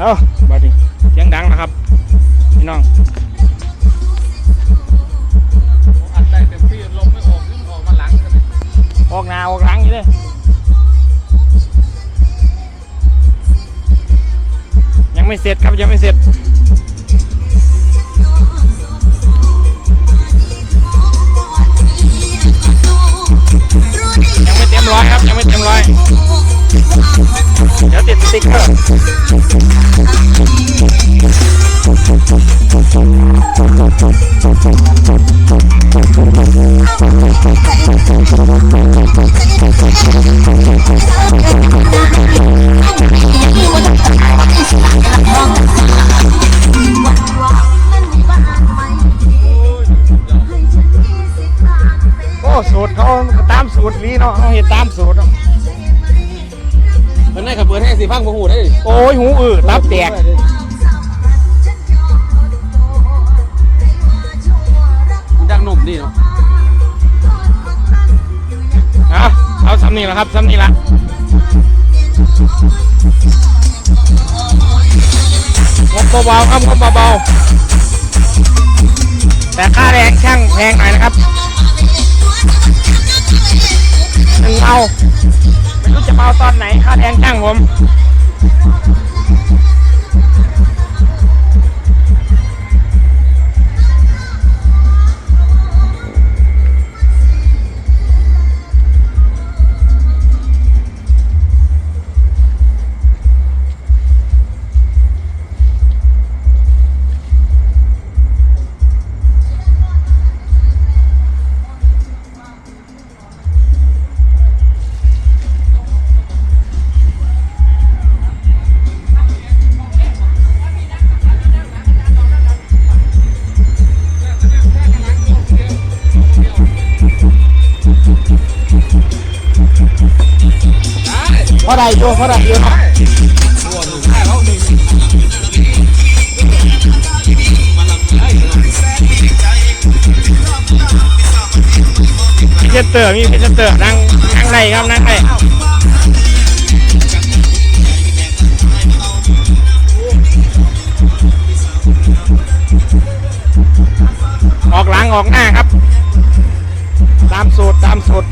เอาบัดนี้เสียงดังนะครับพี่น้องอัดได้เต็มที่ลมไม่ออกยิ่งออกมาหลังกันออกหนาออกหลังอยู่เลยยังไม่เสร็จครับยังไม่เสร็จยังไม่เต็มร้อยครับยังไม่เต็มร้อย เดี๋ยวติดสติ๊กเกอร์โอ้สูตรเขาตามสูตรลีเนาะเขาเห็นตามสูตรเนาะ สิพังพหูได้โอ้ยหูอืดรับแตกดังหนุ่มดีเนาะเอาเอาซ้ำนี่แหละครับซ้ำนี่ละงบเบาๆครับงบเบาๆแต่ค่าแรงช่างแพงหน่อยนะครับหนึ่งเมาไม่ รู้จะเมาตอนไหนค่าแรงจ้างผม พราะใดอยู่เพราะใดอยู่เชนเตอร์มีเชนเตอร์นั่งนั่งไรครับนั่งไรออกหลังออกหน้าครับ ตามสูตรตามสูตร